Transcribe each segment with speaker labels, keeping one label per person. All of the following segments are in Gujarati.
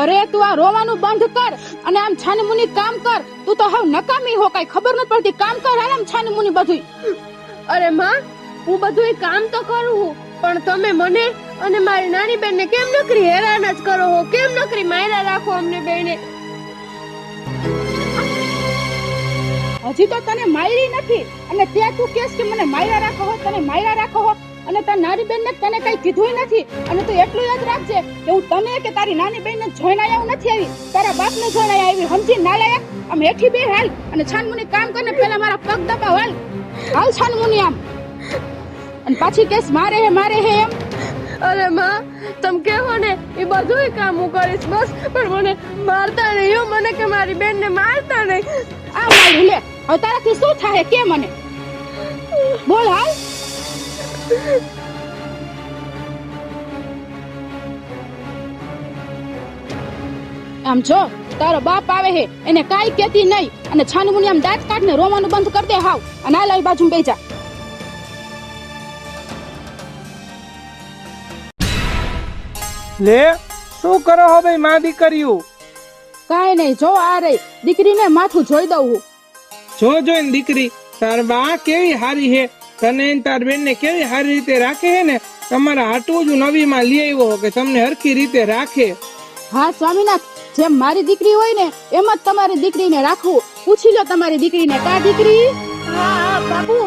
Speaker 1: અરે તું આ રોવાનું બંધ કર અને આમ છાની મુની કામ કર. તું તો હવ નકામી હો કઈ ખબર નથી પડતી. કામ કર હાલ આમ છાની મુની બધું
Speaker 2: અરે માં હું બધું કામ તો કરું પણ તમે મને અને મારી નાની બેનને કેમ નકરી હેરાન જ કરો હો? કેમ નકરી માયરા રાખો અમને બેને?
Speaker 1: હજી તો તને માયરી નથી. અને તે તું કેસ કે મને માયરા રાખો હો તને માયરા રાખો હો? અને તાર નાની બેન ને તને કઈ કીધું નથી. અને તું એટલું યાદ રાખજે કે હું તને કે તારી નાની બેન ને જોઈને આયા નથી આવી. તારા બાપ ને જોઈને આવી. સમજી ના લાયક આમ હેઠી બે હાલ અને છાનમુની કામ કરીને પેલા મારા પગ દબાવ હાલ. હાલ છાનમુની આમ. અને પાછી કેસ મારે હે મારે હે એમ.
Speaker 2: અરે માં તમે કેવો ને એ બધું કામ હું કરીશ બસ. પણ મને મારતા નહીં હું મને કે મારી બેનને મારતા નહીં.
Speaker 1: આ મારું લે હવે તારાથી શું થાય કે મને? બોલ હાલ. આમ જો તારો બાપ આવે હે એને કાઈ કેતી નહીં. અને છાનમુની આમ દાંત કાઢને રોવાનું બંધ કરી દે હાવ અને આ લઈ બાજુ બેજા
Speaker 3: લે શું કરો હો ભાઈ માં દીકરીયું
Speaker 1: કાઈ નહીં જો આ રહી દીકરીને માથું જોઈ દઉં હું.
Speaker 3: જો જોઈને દીકરી તાર બા કેવી હારી હે? તને તાર બેન ને કેવી સારી રીતે રાખે હે ને? તમારા હાટું જ નવી માં લઈ આવ્યો કે તમને હરખી રીતે રાખે.
Speaker 1: હા સ્વામીનાથ જેમ મારી દીકરી હોય ને એમ જ તમારી દીકરીને રાખવું પૂછી લો તમારી દીકરીને કા દીકરી?
Speaker 2: હા બાબુ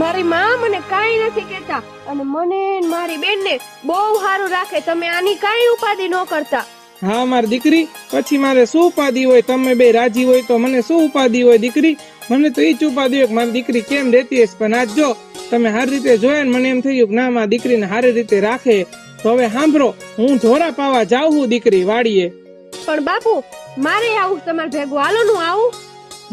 Speaker 2: મારી માં મને કાઈ નથી કેતા અને મને ને મારી બેનને બહુ સારું રાખે. તમે આની કાઈ ઉપાધિ ન કરતા.
Speaker 3: હા મારી દીકરી પછી મારે શું ઉપાધિ હોય? તમે બે રાજી હોય તો મને શું ઉપાધિ હોય દીકરી? મને તો એ ચૂપા કે મારી દીકરી કેમ રહેતી હશે? પણ આજ જો તમે સારી રીતે જોયા ને મને એમ થયું કે ના મારી દીકરીને સારી રીતે રાખે. તો હવે સાંભળો હું ઢોરા પાવા જાઉં છું દીકરી વાડીએ.
Speaker 2: પણ બાપુ મારે આવું તમારે ભેગું. હાલો નું આવું.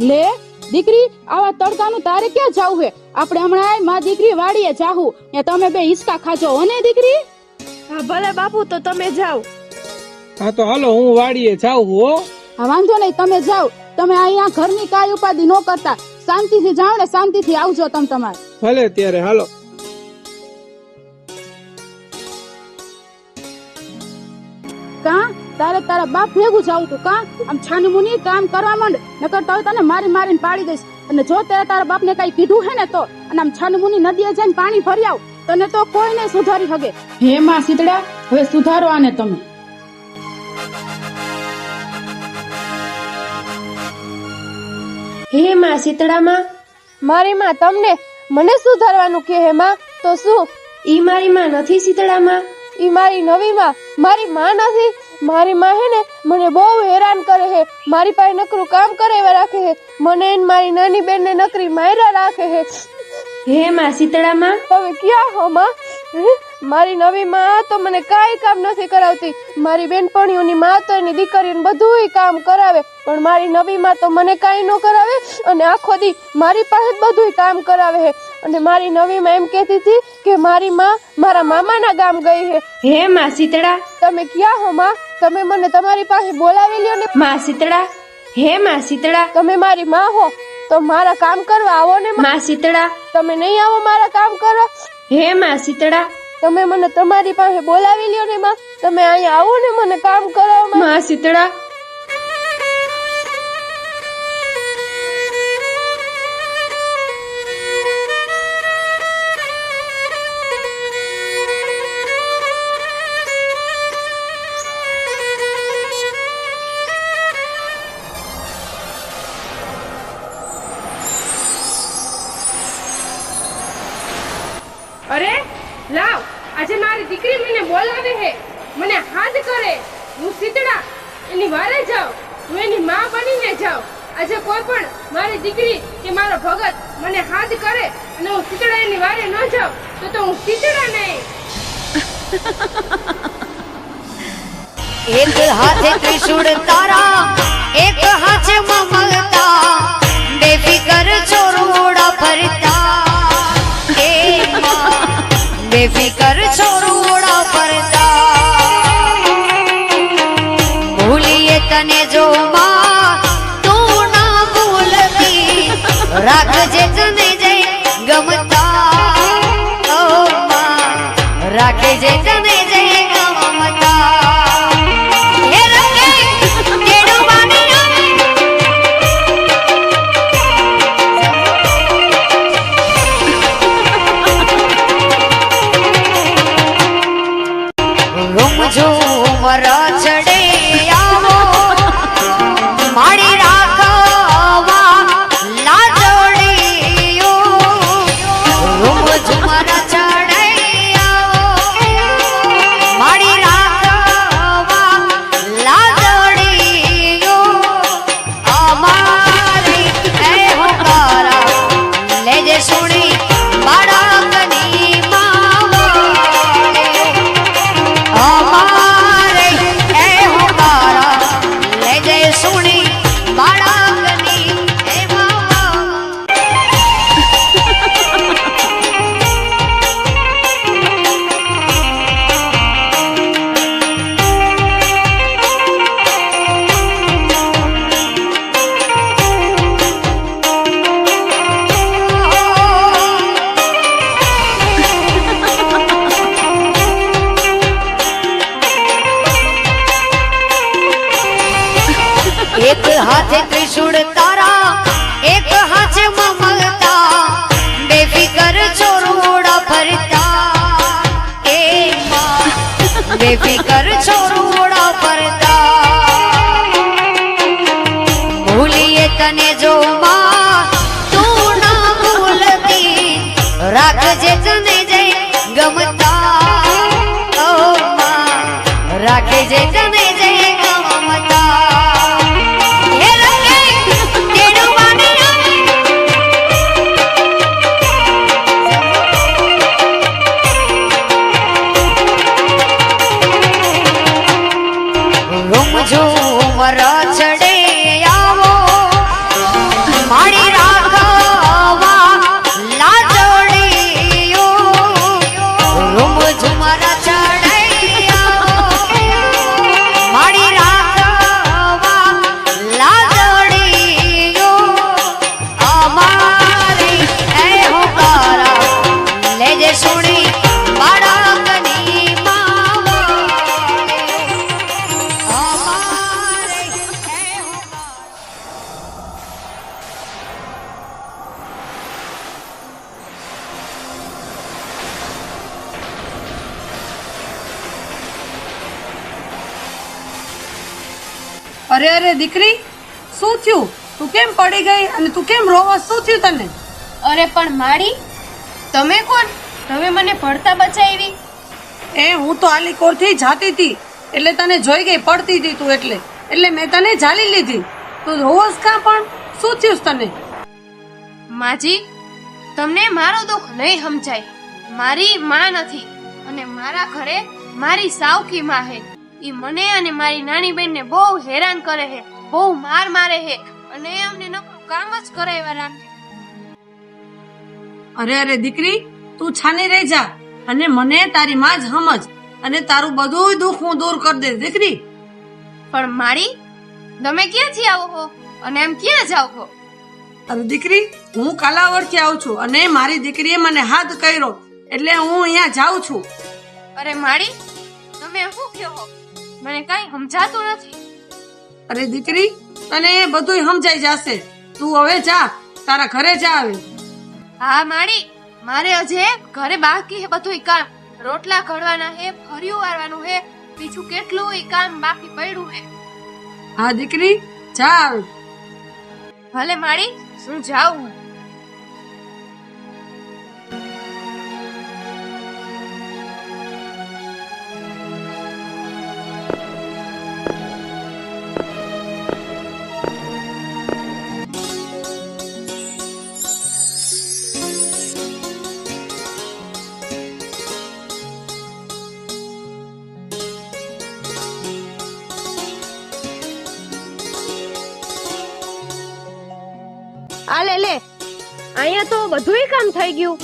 Speaker 1: લે દીકરી આવા તડકાનું તારે ક્યાં જાવું હે? આપણે હમણાં માં દીકરી વાડીએ જાહું. ને તમે બે હિસકા ખાજો હો ને દીકરી?
Speaker 2: હા ભલે બાપુ તો તમે જાઓ.
Speaker 3: હા તો હાલો હું વાડીએ જાઉં હો.
Speaker 1: હા વાંધો નહીં તમે જાઓ. તમે અહીંયા ઘરની કાઈ ઉપાધિ ન કરતા. શાંતિથી જાઓ ને શાંતિથી આવજો તમે તમારે.
Speaker 3: ભલે ત્યારે હાલો.
Speaker 1: કા? તારે તારા બાપ ભેગું જાવું તું કા? આમ છાની મુની કામ કરવા માંડ નકર તો તને મારી મારીને પાડી દઈશ. અને જો તે તારા બાપને કઈ કીધું હે ને તો અને આમ છાની મુની નદીએ જઈને પાણી ભરી આવ તને તો કોઈ નહીં સુધારી શકે હે માં સીતડા હવે સુધારો આને તમે.
Speaker 2: હે માં શીતળામાં? મારી માં તમને મને સુધારવાનું કે હે માં? તો શું? ઈ મારી માં નથી શીતળામાં? ઈ મારી નવી માં મારી માં નથી. મારી માં હે ને મને બહુ હેરાન કરે હે. મારી પાસે નકરું કામ કરે એવા રાખે હે. મને ને મારી નાની બેન ને નકરી માયરા રાખે હે. હે માં શીતળામાં? હવે ક્યાં હો માં? મારી નવી માં તો મને કાંઈ કામ નથી કરાવતી. મારી બેનપણીઓની માં તો એની દીકરીઓને બધુંય કામ કરાવે. પણ મારી નવી માં તો મને કાંઈ ન કરાવે અને આખો દી મારી પાસે જ બધુંય કામ કરાવે છે અને મારી નવી માં એમ કહેતી હતી કે મારી માં મારા મામાના ગામ ગઈ છે હે માં શીતળા તમે ક્યાં હો માં? તમે મને તમારી પાસે બોલાવી લ્યો ને માં શીતળા હે માં શીતળા તમે મારી માં હો? તો મારા કામ કરવા આવો ને માં. શીતળા તમે નહીં આવો મારા કામ કરો હે માં શીતળા તમે મને તમારી પાસે બોલાવી લ્યો ને માં. તમે અહીંયા આવો ને મને કામ કરાવો માં. શીતળા તો તો હું શીતળા નહીં.
Speaker 4: એક હાથે ત્રિશુળ તારા એક હાથે મમતા બેફિકર છોરુડા
Speaker 5: અરે અરે દીકરી શું થયું? તું કેમ પડી ગઈ અને તું કેમ રોવા? શું થયું તને?
Speaker 2: અરે પણ માડી તમે કોણ? તમે મને પડતા બચાવી.
Speaker 5: એ હું તો આલી કોરથી જાતી હતી. એટલે તને જોઈ ગઈ પડતી હતી તું એટલે. એટલે મેં તને ઝાલી લીધી. તું રોવસ કા પણ? શું થયું તને?
Speaker 2: માજી તમને મારો દુઃખ નહીં સમજાય. મારી માં નથી અને મારા ઘરે મારી સાવકી માં હે. ઈ મને અને મારી નાની બહેનને બહુ હેરાન કરે છે બહુ માર મારે છે અને અમને નકરું કામ જ કરાવ્યા રાખે.
Speaker 5: અરે અરે દીકરી તું છાની રહી જા અને મને તારી માં જ સમજ અને તારું બધું દુઃખ હું દૂર કરી દે દીકરી.
Speaker 2: પણ મારી તમે ક્યાંથી આવો છો અને એમ ક્યાં જાઓ છો
Speaker 5: અરે દીકરી હું કાલાવડથી આવું છું અને મારી દીકરીએ મને હાથ કર્યો એટલે હું અહીંયા જાઉં છું.
Speaker 2: અરે મારી તમે શું કહો? મને કઈ સમજાતું નથી.
Speaker 5: અરે દીકરી તને બધું સમજાઈ જશે. તું હવે જા તારા ઘરે જા આવે
Speaker 2: હા માણી મારે હજે ઘરે બાકી હે બધું કામ. રોટલા ઘડવાના હે ફર્યું વારવાનું હે બીજું કેટલું કામ બાકી પડ્યું હે.
Speaker 5: હા દીકરી જા
Speaker 2: ભલે માણી શું જાઉં. લે અહીંયા તો બધુંય કામ થઈ ગયું.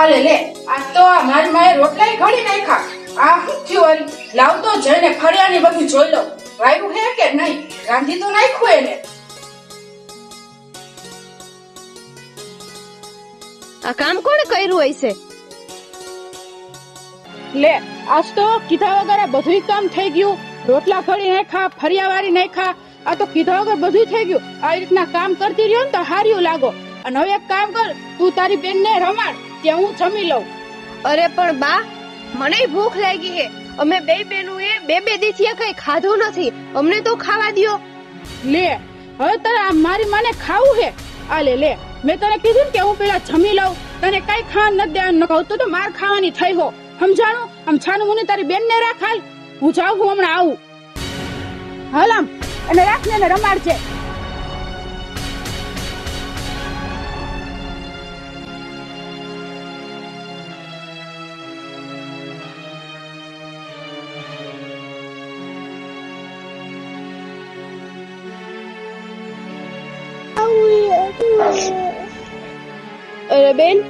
Speaker 1: આ લે લે આ તો આ મારી માએ રોટલાય ઘડી નાખ્યા. આ થયું લાવ તો જઈને ફળિયાની બધું જોઈ લો. વાયરું હે કે નહીં? રાંધી તો નાખ્યું એને.
Speaker 2: આ કામ કોણે કર્યું હશે?
Speaker 1: લે આજ તો કીધા વગર આ બધું કામ થઈ ગયું. રોટલા ઘડી ખા ફરિયા વાળી ખા આ તો કીધા વગર બધું થઈ ગયું. આવી રીતના કામ કરતી રહ્યો ને તો હાર્યું લાગો. અને હવે એક કામ કર તું તારી બેન ને રમાડ ત્યાં હું જમી લઉં.
Speaker 2: અરે પણ બા મને ભૂખ લાગી છે અમે બે બેનું એ બે બે દીથી કઈ ખાધું નથી. અમને તો ખાવા દ્યો.
Speaker 1: લે હવે તારે મારી માને ખાવું હે? આ લે લે મેં તને કીધું કે હું પેલા જમી લઉં. તને કઈ ખાવા નથી દેવાનું. ન કહું તો માર ખાવાની થઈ હો. સમજાણું? આમ છાનું મને તારી બેન ને રાખ હાલ. હું જાઉં, હું હમણાં આવું. હાલ આમ. અને રાખને એને રમાડજે.
Speaker 2: અરે બેન,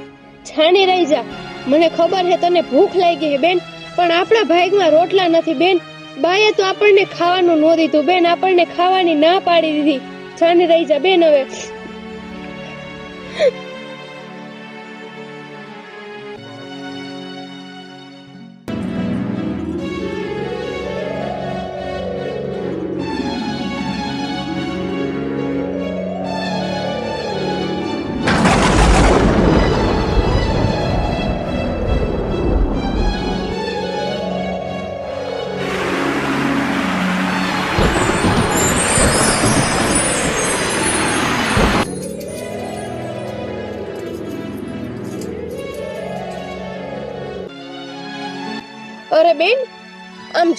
Speaker 2: છાની રહી જા. મને ખબર છે તને ભૂખ લાગી છે, બેન. પણ આપણા ભાગમાં રોટલા નથી, બેન. બાએ તો આપણને ખાવાનું ન દીધું. બેન, આપણને ખાવાની ના પાડી દીધી. છાની રહી જા, બેન, હવે.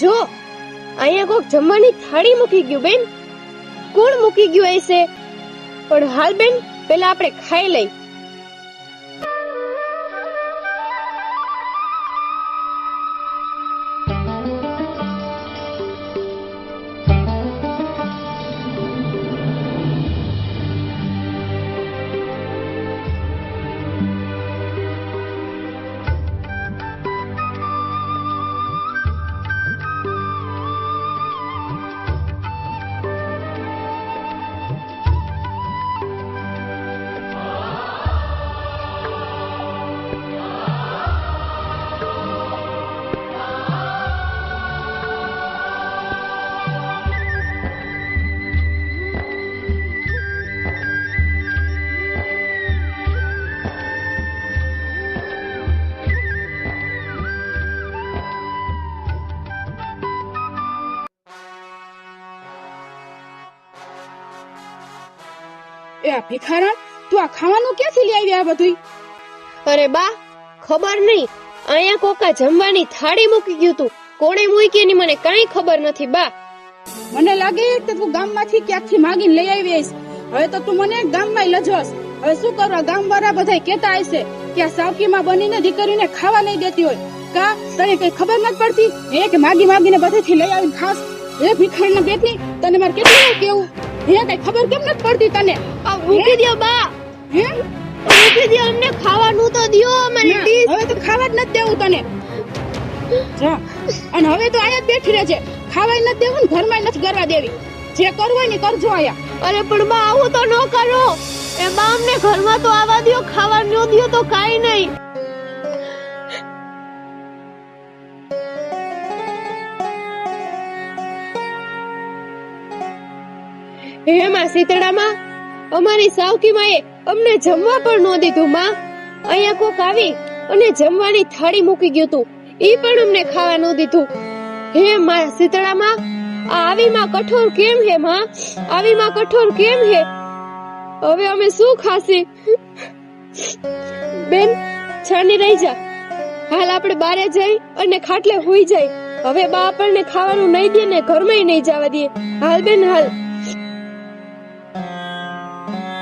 Speaker 2: જો, અહીંયા કોક જમવાની થાળી મૂકી ગયું બેન. કોણ મૂકી ગયું હશે પણ હાલ બેન પેલા આપણે ખાઈ લઈ.
Speaker 1: એ આ ભિખારણ? તું આ ખાવાનું ક્યાંથી લઈ આવી આ બધું
Speaker 2: અરે બા ખબર નહીં અહીંયા કોકા જમવાની થાળી મૂકી ગયું તું. કોણે મૂકી એની મને કાંઈ ખબર નથી બા.
Speaker 1: મને લાગે કે તું ગામમાંથી ક્યાંથી માગીને લઈ આવી હઈશ હવે તો તું મને ગામમાં લજોસ. હવે શું કરવા ગામ વાળા બધા કેતા હશે કે આ સાવકીમાં બનીને દીકરીને ખાવા નહીં દેતી હોય. કા? તને કઈ ખબર નથી પડતી? એક માગી માગીને બધેથી લઈ આવીને ખાસ એ ભિખારીના બેટની તને મારે કેટલું કેવું હે કઈ ખબર કેમ નથી પડતી તને?
Speaker 2: મૂકી દો બા.
Speaker 1: હે?
Speaker 2: મૂકી દો અમને ખાવાનું તો દ્યો ડીશ.
Speaker 1: હવે તો ખાવા જ નથી દેવું તને. જા અને હવે તો આયા જ બેઠી રહેજે. ખાવાય નથી દેવું ને ઘરમાં નથી કરવા દેવી. જે કરવું હોય ને કરજો આયા
Speaker 2: અરે પણ બા આવું તો ન કરો. એ બા અમને ઘરમાં તો આવવા દ્યો ખાવા ન દ્યો તો કાઈ નહીં. હે માં શીતળામાં અમારી સાવકી માએ અમને જમવા પણ ન દીધું, માં. અહીંયા કોક આવી અને જમવાની થાળી મૂકી ગયું તું. ઈ પણ અમને ખાવા ન દીધું. હે, માં શીતળામાં? આ આવી માં કઠોર કેમ હે, માં? આવી માં કઠોર કેમ હે? હવે અમે શું ખાસી બેન, છાની રહી જા. હાલ આપણે બારે જઈ અને ખાટલે હોઈ જાય હવે બા આપણને ખાવાનું નહીં દે ને ઘરમાં નહીં જવા દે. હાલ બેન, હાલ. Mm-hmm.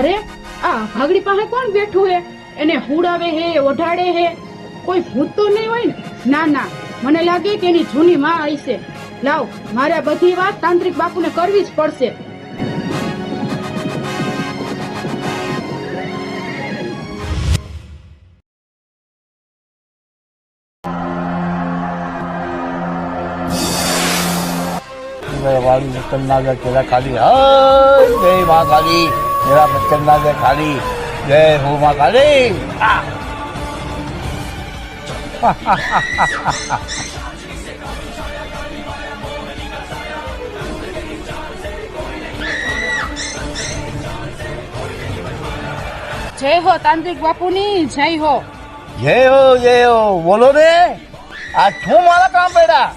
Speaker 1: અરે, આ ભાગડી પાસે કોણ બેઠું હે? એને હુડાવે હે, ઓઢાડે હે? કોઈ ભૂત તો નહીં હોય ને? ના ના, મને લાગે કે એની જૂની માં હશે લાવ, મારે બધી વાત તાંત્રિક બાપુને કરવી જ પડશે.
Speaker 6: વાળી મુકન્ના કેલા ખાલી. હા જય મા ખાલી એવા પથ્થરના ખાલી જય હો માં કાલી
Speaker 1: જય હો તાંત્રિક બાપુની જય હો.
Speaker 6: જય હો જય હો. બોલો રે આ શું મારા કામ પડ્યા?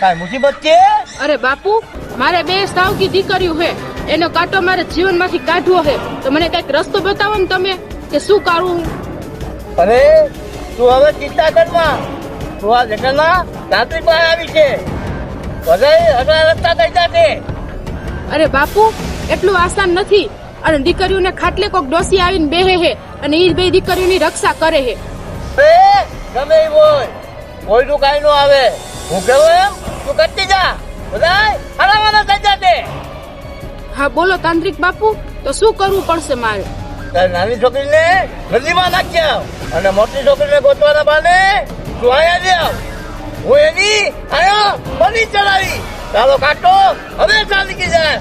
Speaker 6: કાંઈ મુસીબત છે?
Speaker 1: અરે બાપુ મારે બે સાવ સાવકી દીકરીઓ હે. એનો કાંટો મારે જીવનમાંથી કાઢવો છે. તો મને કંઈક રસ્તો બતાવો ને તમે કે શું કરું
Speaker 6: અરે તું હવે ચિંતા કરમાં તું આ જગતના તાંત્રિક પાસે આવી છે. બધા અગલા રસ્તા થઈ જશે.
Speaker 1: અરે બાપુ એટલું આસાન નથી. અને દીકરીઓને ખાટલે કોક ડોસી આવીને બેહે હે અને એ બે દીકરીઓની રક્ષા કરે હે
Speaker 6: બે ગમે ઈ હોય. કોઈનું કાઈ નો આવે. હું કેવું એમ? તું કરતી જા. બધાય હરાવાના થઈ જશે.
Speaker 1: હા બોલો તાંત્રિક બાપુ તો શું કરવું પડશે મારે?
Speaker 6: તારી નાની છોકરીને નદીમાં નાખી આવ અને મોટી છોકરીને ગોતવાના બાને તું આયા લઈ આવ. હું એની આયો બની ચડાવી. તારો કાંટો હવે ચાલી જાય.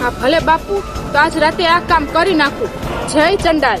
Speaker 1: હા ભલે બાપુ તો આજ રાતે આ કામ કરી નાખું. જય ચંડાલ.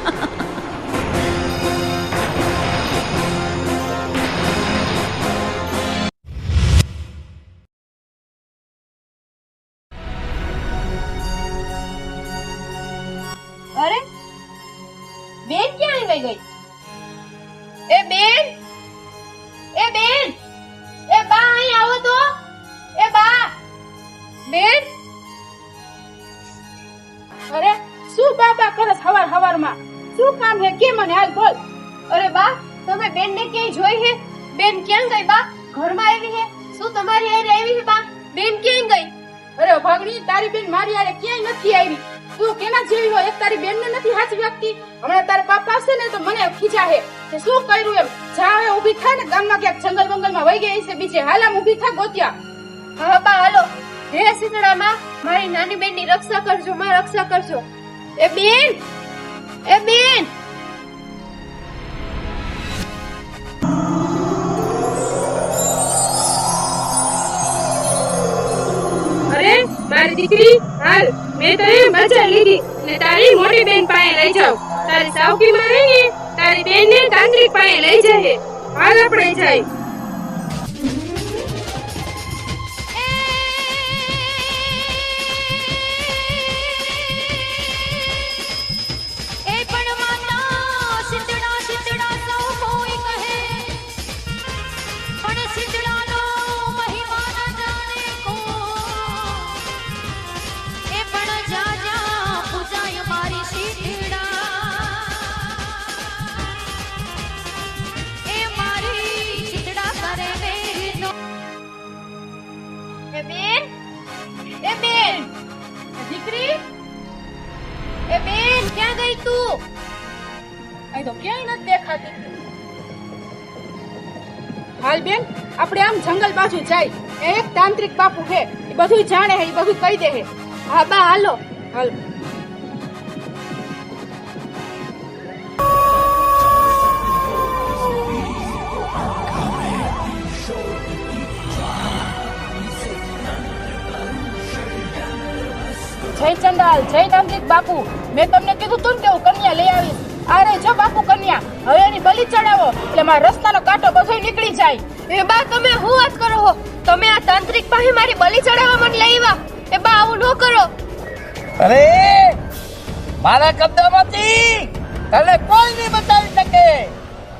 Speaker 1: ઊભી થા ને ગામમાં ક્યાંક જંગલ બંગલમાં વહી ગઈ છે બીજે હાલામ ઊભી થા ગોત્યા.
Speaker 2: હા બા હાલો. હે શીતળામાં મારી નાની બેનની રક્ષા કરજો માં રક્ષા કરજો. એ બેન એ બેન.
Speaker 1: અરે મારી દીકરી હાલ મેં તને મજા લીધી ને તારી મોટી બેન પાસે લઈ જાવ તારી સાવકી માં રહીને તારી બેન ને તાંત્રિક પાસે લઈ જાય આપણે જાય આપણે આમ જંગલ બાજુ જાય એક તાંત્રિક બાપુ હે એ બધું જાણે હે એ બધું કહી દે હે
Speaker 2: હા, બા, હાલો.
Speaker 1: હાલો. જય ચંડાલ, જય તાંત્રિક બાપુ. મેં તમને કીધું તું કેવું કન્યા લઈ આવીશ. અરે, જો બાપુ કન્યા, હવે એની બલી ચડાવો, એટલે મારા રસ્તાનો કાંટો બધો નીકળી જાય.
Speaker 2: એ બા તમે શું વાત કરો હો? તમે આ તાંત્રિક પાસે મારી બલી ચડાવવા મને લઈ આવ્યા. એ બા આવું ન કરો.
Speaker 6: અરે મારા કબજામાંથી તને કોઈ નહીં બતાવી શકે.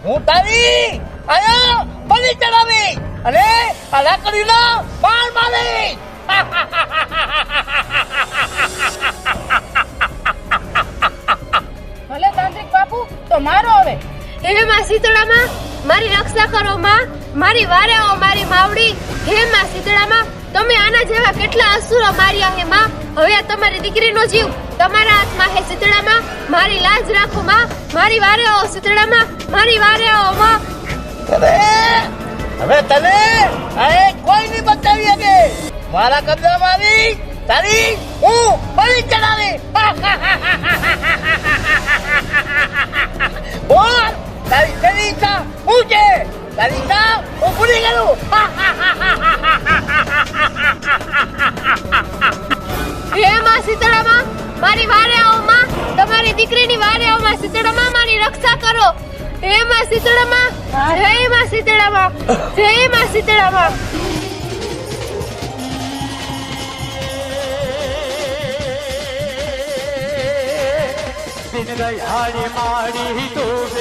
Speaker 6: હું તારી આયા બલી ચડાવી અને આ લાકડીનો બાર મારી.
Speaker 1: ભલે તાંત્રિક બાપુ તો મારો હવે.
Speaker 2: એ માસી તળામાં મારી રક્ષા કરો માં. મારી વારે આવો, મારી માવડી હે માં સીતળામાં તમે આના જેવા કેટલા અસુરો માર્યા હે, માં? હવે આ તમારી દીકરીનો જીવ. તમારા હાથમાં હે સીતળામાં મારી લાજ રાખો, માં. મારી વારે આવો સીતળામાં મારી વારે આવો, માં.
Speaker 6: હવે તને આ કોઈ નહીં બતાવી શકે. મારા કબજામાં આવી, તારી
Speaker 2: વારે આવો માં મારી રક્ષા કરો. હે માં શીતળામાં? જય માં શીતળામાં? જય માં શીતળામાં?
Speaker 7: દિન દયાળી મારી તું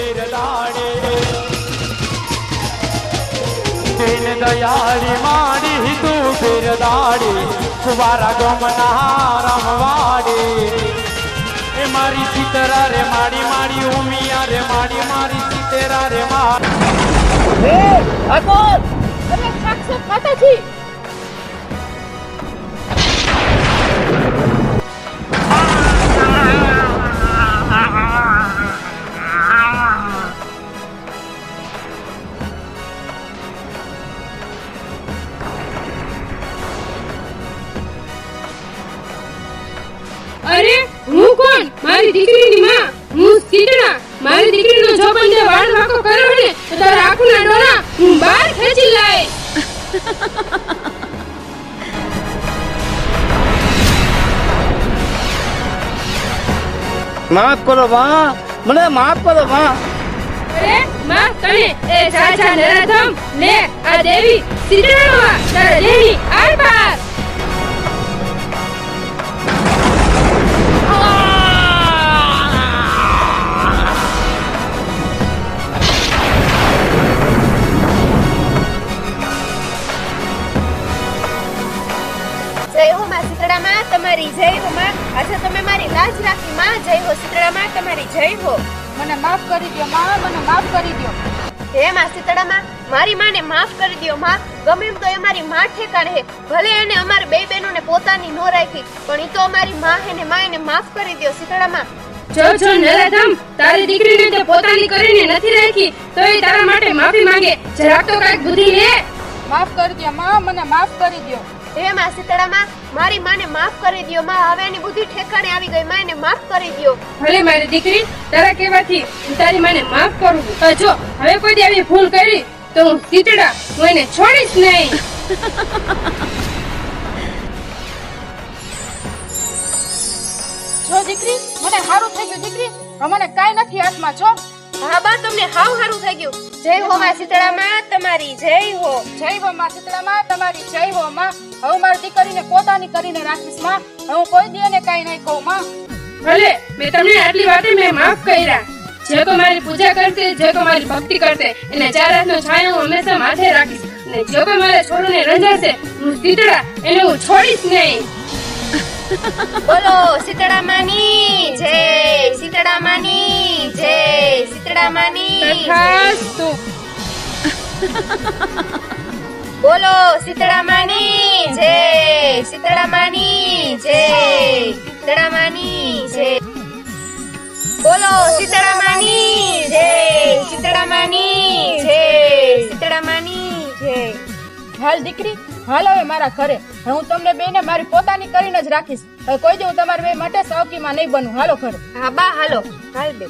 Speaker 7: દિન દયારી મારી તું બિરલાડે કુવારા ગમના રમવાડે એ મારી સીતરા રે માડી માડી ઉમિયા રે માડી મારી સીતરા રે માડી
Speaker 1: અરે સાક્ષાત માતાજી!
Speaker 2: મારી દીકરીની માં હું સીતડા મારી દીકરીનો જો બંને વાળ વાકો કર્યો ને તો તારા આંખના ડોળા હું બહાર ખેંચી લાય.
Speaker 6: માફ કરો માં. મને માફ કરો માં.
Speaker 2: અરે માં તને એ સાચા નરાધમ લે આ દેવી સીતડામાં તારા દેવી આર પાર તમારી જય હો માં. આજે તમે મારી લાજ રાખી માં. જય હો શીતળામાં તમારી જય હો.
Speaker 1: મને માફ કરી દો માં મને માફ કરી દો
Speaker 2: હે માં શીતળામાં મારી માને માફ કરી દો માં. ગમે એમ તો એ મારી માં ઠેકાણે હે. ભલે એને અમારે બે બહેનોને પોતાની નો રાખી પણ એ તો અમારી માં હે ને માં એને માફ કરી દ્યો શીતળામાં
Speaker 8: જો જો નરાધમ તારી દીકરીને તે પોતાની કરીને નથી રાખી તો એ તારા માટે માફી માંગે. જરાક તો કાંઈક બુદ્ધિ લે.
Speaker 1: માફ કરી દો માં મને માફ કરી દો
Speaker 2: હે માં મારી માને માફ કરી દયો માં હવે એની બુદ્ધિ ઠેકાણે આવી ગઈ માં એને માફ કરી દ્યો.
Speaker 8: ભલે મારી દીકરી તારા કહેવાથી હું તારી માને માફ કરું જો હવે કોઈ દી આવી ભૂલ કરી તો હું સીતડા હું એને છોડીશ નહીં.
Speaker 1: જો દીકરી મને સારું થઈ ગયું દીકરી હવે મને કાંઈ નથી હાથમાં છો
Speaker 2: હા બા તમને હાવ સારું થઈ ગયું. જય હો માં સીતળામાં તમારી જય હો.
Speaker 1: જય હો માં શીતળામાં તમારી જય હો માં. હવે મારી દીકરીને પોતાની કરીને રાખીશમાં. હું કોઈ દી કાંઈ નહીં કહું માં.
Speaker 8: ભલે મેં તમને આટલી વાતે મેં માફ કર્યા. જે તો મારી પૂજા કરશે જે તો મારી ભક્તિ કરશે એને ચાર હાથનો છાંયો હું હંમેશા માથે રાખીશ. અને જો કોઈ મારા છોડને રંજાશે હું સીતળા એને હું છોડીશ નહીં.
Speaker 2: બોલો જય શીતળામાની જય શીતળામાની
Speaker 8: તથાસ્તુ.
Speaker 2: બોલો શીતળામાની જય જે જય શીતળામાની જય. બોલો શીતળામાની જય શીતળામાની જય શીતળામાની
Speaker 1: હાલ દીકરી. હાલ હવે મારા ઘરે. હું તમને બેને મારી પોતાની કરીને જ રાખીશ. કોઈ દી હું તમારા બે માટે સૌકીમાં નહીં બનું. હાલો ઘરે.
Speaker 2: હા, બા, હાલો. હાલ બે